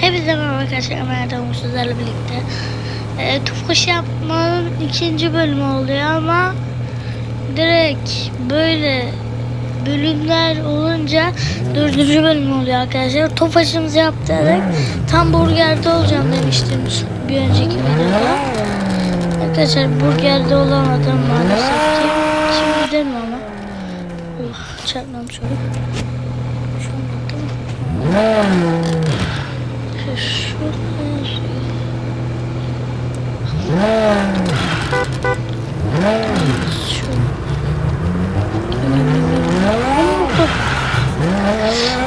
Hepinize merhaba arkadaşlar. Merhaba sizlerle birlikte. E, Tufkuş yapmanın ikinci bölümü oluyor ama direkt böyle bölümler olunca dördüncü bölüm oluyor arkadaşlar. Tofaşımızı yaptık. Tam burgerde olacağım demiştim bir önceki videoda. Arkadaşlar burgerde olamadım maalesef ki. Şimdi gidelim ama. Oh, çarpmam şöyle.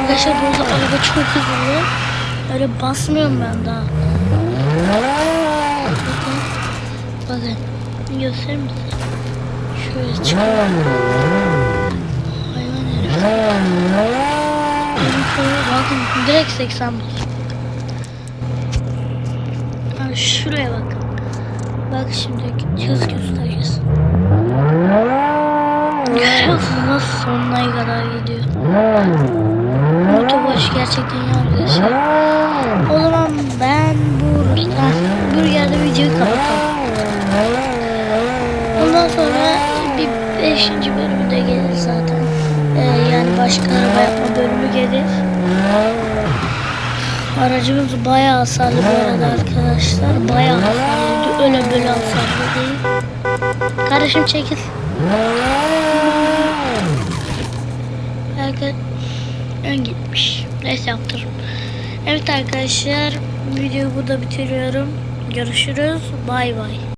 Arkadaşlar burada araba çok hızlı. Öyle basmıyorum ben daha. Bakın. Bakın. Gösterir misin? Şöyle çıkıyor. Hayvan herif. Bakın direkt 80 bozuk. Şuraya bakın. Bak şimdi hız göstereceğiz. Nasıl sonuna kadar gidiyor. Otoboş gerçekten iyi arkadaşlar. O zaman ben burada burgerde videoyu kapatalım. Ondan sonra bir beşinci bölümü de gelir zaten. Ee, yani başka araba yapma bölümü gelir. Aracımız bayağı hasarlı bu arada arkadaşlar. Bayağı hasarlı. Öyle böyle hasarlı değil. Kardeşim çekil. Arka ön gitmiş. Neyse yaptırım. Evet arkadaşlar videoyu burada bitiriyorum. Görüşürüz. Bay bay.